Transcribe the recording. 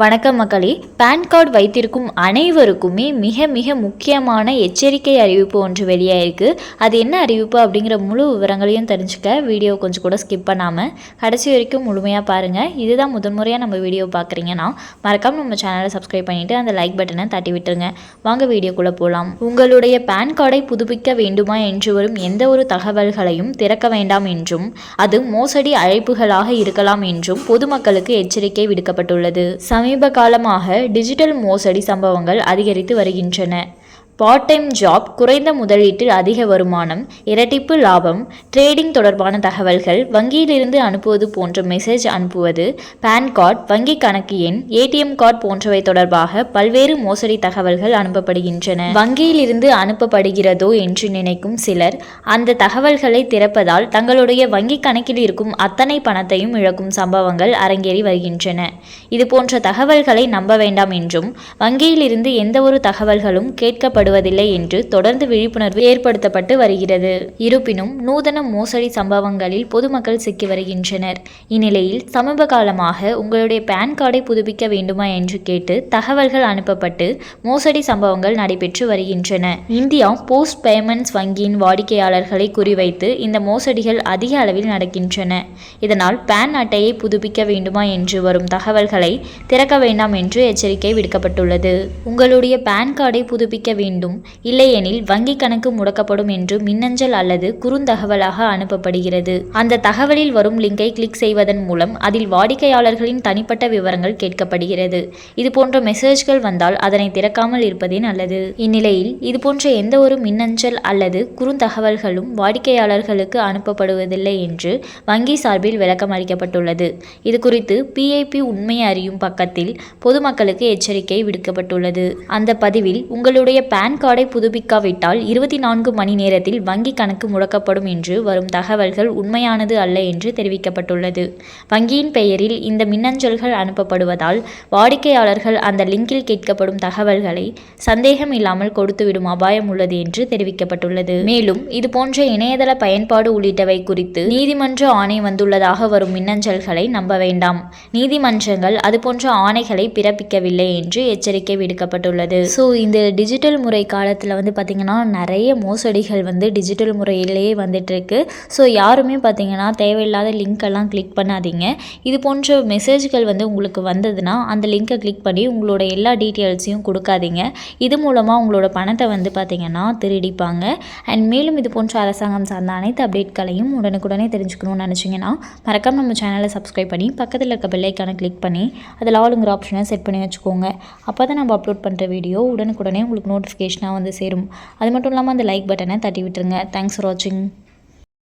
வணக்கம் மக்களே. Pan card வைத்திருக்கும் அனைவருக்குமே மிக மிக முக்கியமான எச்சரிக்கை அறிவிப்பு ஒன்று வெளியாயிருக்கு. அது என்ன அறிவிப்பு அப்படிங்கிற முழு விவரங்களையும் தெரிஞ்சுக்க வீடியோ கொஞ்சம் கூட ஸ்கிப் பண்ணாமல் கடைசி வரைக்கும் முழுமையாக பாருங்கள் இதுதான் முதன்முறையாக நம்ம வீடியோ பார்க்குறீங்கன்னா மறக்காமல் நம்ம சேனலை சப்ஸ்கிரைப் பண்ணிவிட்டு அந்த லைக் பட்டனை தட்டி விட்டுருங்க. வாங்க வீடியோக்குள்ளே போகலாம் உங்களுடைய பேன் கார்டை புதுப்பிக்க வேண்டுமா என்று வரும் எந்த ஒரு தகவல்களையும் திறக்க வேண்டாம் என்றும் அது மோசடி அழைப்புகளாக இருக்கலாம் என்றும் பொதுமக்களுக்கு எச்சரிக்கை விடுக்கப்பட்டுள்ளது. சமீப காலமாக டிஜிட்டல் மோசடி சம்பவங்கள் அதிகரித்து வருகின்றன. பார்ட் டைம் ஜாப் குறைந்த முதலீட்டில் அதிக வருமானம் இரட்டிப்பு லாபம் ட்ரேடிங் தொடர்பான தகவல்கள் வங்கியிலிருந்து அனுப்புவது போன்ற மெசேஜ் அனுப்புவது பேன் கார்டு வங்கி கணக்கு எண் ஏடிஎம் கார்டு போன்றவை தொடர்பாக பல்வேறு மோசடி தகவல்கள் அனுப்பப்படுகின்றன. வங்கியிலிருந்து அனுப்பப்படுகிறதோ என்று நினைக்கும் சிலர் அந்த தகவல்களை திறப்பதால் தங்களுடைய வங்கி கணக்கில் இருக்கும் அத்தனை பணத்தையும் இழக்கும் சம்பவங்கள் அரங்கேறி வருகின்றன. இது போன்ற தகவல்களை நம்ப வேண்டாம் என்றும் வங்கியிலிருந்து எந்த ஒரு தகவல்களும் கேட்கப்படும் படுவதில்லை என்று தொடர்ந்து விழிப்புணர்வு ஏற்படுத்தப்பட்டு வருகிறது. இருப்பினும் நூதன மோசடி சம்பவங்களில் பொதுமக்கள் சிக்கி வருகின்றனர். இந்நிலையில் சமீப காலமாக உங்களுடைய பேன் கார்டை புதுப்பிக்க வேண்டுமா என்று கேட்டு தகவல்கள் அனுப்பப்பட்டு மோசடி சம்பவங்கள் நடைபெற்று வருகின்றன. இந்தியா போஸ்ட் பேமெண்ட்ஸ் வங்கியின் வாடிக்கையாளர்களை குறிவைத்து இந்த மோசடிகள் அதிக அளவில் நடக்கின்றன. இதனால் பேன் அட்டையை புதுப்பிக்க வேண்டுமா என்று வரும் தகவல்களை திறக்க வேண்டாம் என்று எச்சரிக்கை விடுக்கப்பட்டுள்ளது. உங்களுடைய பேன் கார்டை புதுப்பிக்க வேண்டும் வேண்டும். இல்லையெனில் வங்கி கணக்கு முடக்கப்படும் என்று மின்னஞ்சல் அல்லது குறுந்தகவலாக அனுப்பப்படுகிறது. அந்த தகவலில் வரும் லிங்கை கிளிக் செய்வதன் மூலம் அதில் வாடிக்கையாளர்களின் தனிப்பட்ட விவரங்கள் கேட்கப்படுகிறது. இது போன்ற மெசேஜ்கள் வந்தால் அதனை திறக்காமல் இருப்பதே நல்லது. இந்நிலையில் இதுபோன்ற எந்த ஒரு மின்னஞ்சல் அல்லது குறுந்தகவல்களும் வாடிக்கையாளர்களுக்கு அனுப்பப்படுவதில்லை என்று வங்கி சார்பில் விளக்கம் அளிக்கப்பட்டுள்ளது. இது குறித்து பிஐபி உண்மை அறியும் பக்கத்தில் பொதுமக்களுக்கு எச்சரிக்கை விடுக்கப்பட்டுள்ளது. அந்த பதிவில் உங்களுடைய பேன் பேன் கார்டை புதுப்பிக்காவிட்டால் இருபத்தி நான்கு மணி நேரத்தில் வங்கி கணக்கு முடக்கப்படும் என்று வரும் தகவல்கள் உண்மையானது அல்ல என்று தெரிவிக்கப்பட்டுள்ளது. வங்கியின் பெயரில் இந்த மின்னஞ்சல்கள் அனுப்பப்படுவதால் வாடிக்கையாளர்கள் அந்த லிங்கில் கேட்கப்படும் தகவல்களை சந்தேகம் இல்லாமல் கொடுத்துவிடும் அபாயம் உள்ளது என்று தெரிவிக்கப்பட்டுள்ளது. மேலும் இதுபோன்ற இணையதள பயன்பாடு உள்ளிட்டவை குறித்து நீதிமன்ற ஆணை வந்துள்ளதாக வரும் மின்னஞ்சல்களை நம்ப வேண்டாம். நீதிமன்றங்கள் அதுபோன்ற ஆணைகளை பிறப்பிக்கவில்லை என்று எச்சரிக்கை விடுக்கப்பட்டுள்ளது. ஸோ இந்த டிஜிட்டல் முறை முறை காலத்தில் வந்து பார்த்திங்கன்னா நிறைய மோசடிகள் வந்து டிஜிட்டல் முறையிலேயே வந்துட்டுருக்கு. ஸோ யாருமே பார்த்திங்கன்னா தேவையில்லாத லிங்க்கெல்லாம் கிளிக் பண்ணாதீங்க. இது போன்ற மெசேஜ்கள் வந்து உங்களுக்கு வந்ததுன்னா அந்த லிங்க்கை கிளிக் பண்ணி உங்களோட எல்லா டீட்டெயில்ஸையும் கொடுக்காதீங்க. இது மூலமாக உங்களோட பணத்தை வந்து பார்த்திங்கன்னா திருடிப்பாங்க. அண்ட் மேலும் இது போன்ற அரசாங்கம் சார்ந்த அனைத்து அப்டேட்களையும் உடனுக்குடனே தெரிஞ்சுக்கணும்னு நினச்சிங்கன்னா மறக்காமல் நம்ம சேனலை சப்ஸ்கிரைப் பண்ணி பக்கத்தில் இருக்க பெல்லைக்கான கிளிக் பண்ணி அதில் ஆளுங்கிற ஆப்ஷனை செட் பண்ணி வச்சுக்கோங்க. அப்போ தான் நம்ம அப்லோட் பண்ணுற வீடியோ உடனுக்குடனே உங்களுக்கு நோட்டிஃபிகேஷன் நோட்டிஃபிகேஷனாக வந்து சேரும். அது மட்டும் இல்லாமல் அந்த லைக் பட்டனை தட்டி விட்டுருங்க. தேங்க்ஸ் ஃபார் வாட்சிங்